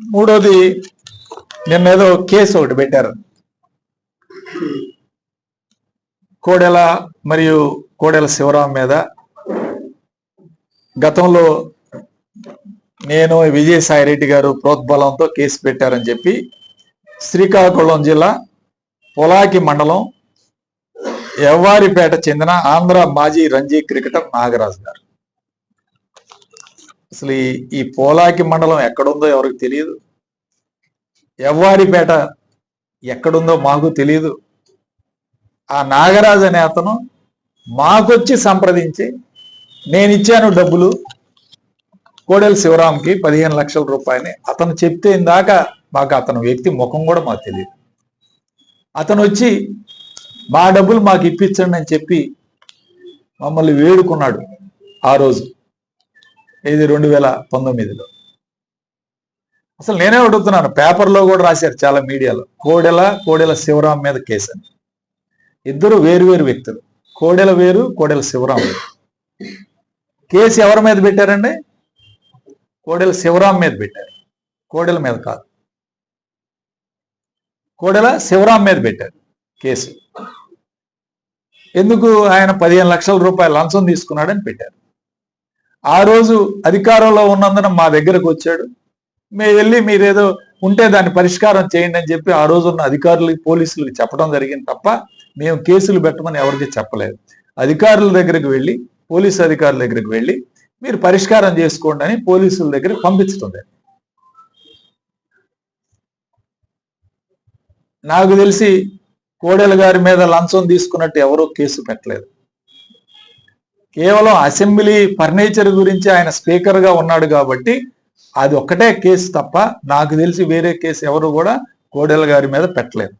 మూడోది నిన్న ఏదో కేసు ఒకటి పెట్టారు. కోడెల మరియు కోడెల శివరాం మీద. గతంలో నేను విజయసాయి రెడ్డి గారు ప్రోద్బలంతో కేసు పెట్టారని చెప్పి శ్రీకాకుళం జిల్లా పొలాకి మండలం ఎవ్వారిపేట చెందిన ఆంధ్ర మాజీ రంజీ క్రికెటర్ నాగరాజు గారు. అసలు ఈ ఈ పోలాకి మండలం ఎక్కడుందో ఎవరికి తెలియదు. ఎవ్వారిపేట ఎక్కడుందో మాకు తెలియదు ఆ నాగరాజు అనే అతను మాకొచ్చి సంప్రదించి నేను ఇచ్చాను డబ్బులు కోడెల శివరాంకి పదిహేను లక్షల రూపాయలని అతను చెప్తే ఇందాక మాకు అతను వ్యక్తి ముఖం కూడా మాకు తెలియదు అతను వచ్చి మా డబ్బులు మాకు ఇప్పించండి అని చెప్పి మమ్మల్ని వేడుకున్నాడు ఆ రోజు. ఇది రెండు వేల పంతొమ్మిదిలో. అసలు నేనే అడుగుతున్నాను పేపర్లో కూడా రాశారు చాలా మీడియాలో కోడెల కోడెల శివరాం మీద కేసు అని ఇద్దరు వేరు వేరు వ్యక్తులు కోడెల వేరు కోడెల శివరాం వేరు. కేసు ఎవరి మీద పెట్టారండి? కోడెల శివరాం మీద పెట్టారు. కోడెల మీద కాదు. కోడెల శివరాం మీద పెట్టారు కేసు. ఎందుకు ఆయన పదిహేను లక్షల రూపాయలు లంచం తీసుకున్నాడని పెట్టారు. ఆ రోజు అధికారంలో ఉన్నందున మా దగ్గరకు వచ్చాడు. మేము వెళ్ళి మీరేదో ఉంటే దాన్ని పరిష్కారం చేయండి అని చెప్పి ఆ రోజు ఉన్న అధికారులకి పోలీసులకు చెప్పడం జరిగింది తప్ప మేము కేసులు పెట్టమని ఎవరికి చెప్పలేదు. అధికారుల దగ్గరికి వెళ్ళి పోలీసు అధికారుల దగ్గరికి వెళ్ళి మీరు పరిష్కారం చేసుకోండి అని పోలీసుల దగ్గర పంపించడం నాకు తెలిసి కోడెల గారి మీద లంచం తీసుకున్నట్టు ఎవరూ కేసు పెట్టలేదు. కేవలం అసెంబ్లీ ఫర్నిచర్ గురించి ఆయన స్పీకర్గా ఉన్నాడు కాబట్టి అది ఒక్కటే కేసు తప్ప నాకు తెలిసి వేరే కేసు ఎవరు కూడా కోడెల గారి మీద పెట్టలేదు.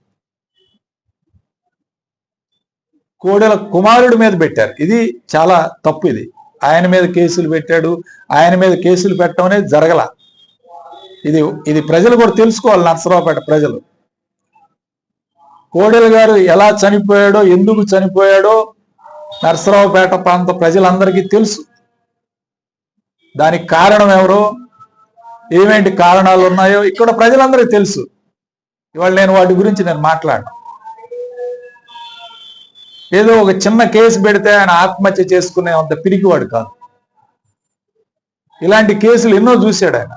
కోడెల కుమారుడి మీద పెట్టారు. ఇది చాలా తప్పు ఇది. ఆయన మీద కేసులు పెట్టాడు. ఆయన మీద కేసులు పెట్టడం అనేది జరగల. ఇది ఇది ప్రజలు కూడా తెలుసుకోవాలి నర్సరావుపేట ప్రజలు. కోడెల గారు ఎలా చనిపోయాడో ఎందుకు చనిపోయాడో నర్సరావుపేట ప్రాంత ప్రజలందరికీ తెలుసు. దానికి కారణం ఎవరు? ఏమేంటి కారణాలు ఉన్నాయో ఇక్కడ ప్రజలందరికీ తెలుసు. ఇవాళ నేను వాటి గురించి నేను మాట్లాడను. ఏదో ఒక చిన్న కేసు పెడితే ఆయన ఆత్మహత్య చేసుకునే అంత పిరికివాడు కాదు. ఇలాంటి కేసులు ఎన్నో చూశాడు ఆయన.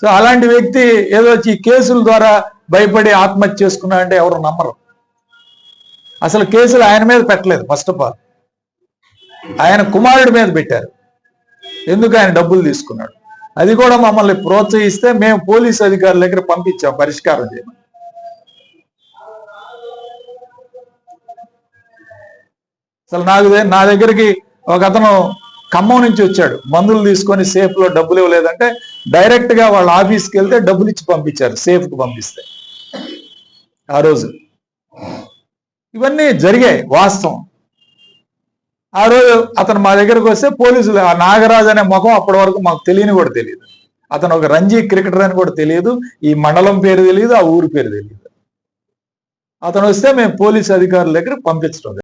సో అలాంటి వ్యక్తి ఏదో వచ్చి ఈ కేసుల ద్వారా భయపడి ఆత్మహత్య చేసుకున్నాడంటే ఎవరు నమ్మరు. అసలు కేసులు ఆయన మీద పెట్టలేదు ఫస్ట్ ఆఫ్ ఆల్ ఆయన కుమారుడి మీద పెట్టారు. ఎందుకు ఆయన డబ్బులు తీసుకున్నాడు? అది కూడా మమ్మల్ని ప్రోత్సహిస్తే మేము పోలీసు అధికారుల దగ్గర పంపించాం పరిష్కారం చేయమని. అసలు నాకు నా దగ్గరికి ఒక అతను ఖమ్మం నుంచి వచ్చాడు. మందులు తీసుకొని సేఫ్లో డబ్బులు ఇవ్వలేదంటే డైరెక్ట్గా వాళ్ళ ఆఫీస్కి వెళ్తే డబ్బులు ఇచ్చి పంపించారు సేఫ్కు పంపిస్తే. ఆ రోజు. ఇవన్నీ జరిగాయి వాస్తవం. ఆ రోజు అతను మా దగ్గరకు వస్తే పోలీసులు ఆ నాగరాజు అనే ముఖం అప్పటి వరకు మాకు తెలియని కూడా తెలియదు. అతను ఒక రంజీ క్రికెటర్ అని కూడా తెలియదు ఈ మండలం పేరు తెలియదు ఆ ఊరి పేరు తెలియదు. అతను వస్తే మేము పోలీసు అధికారుల దగ్గర పంపించడం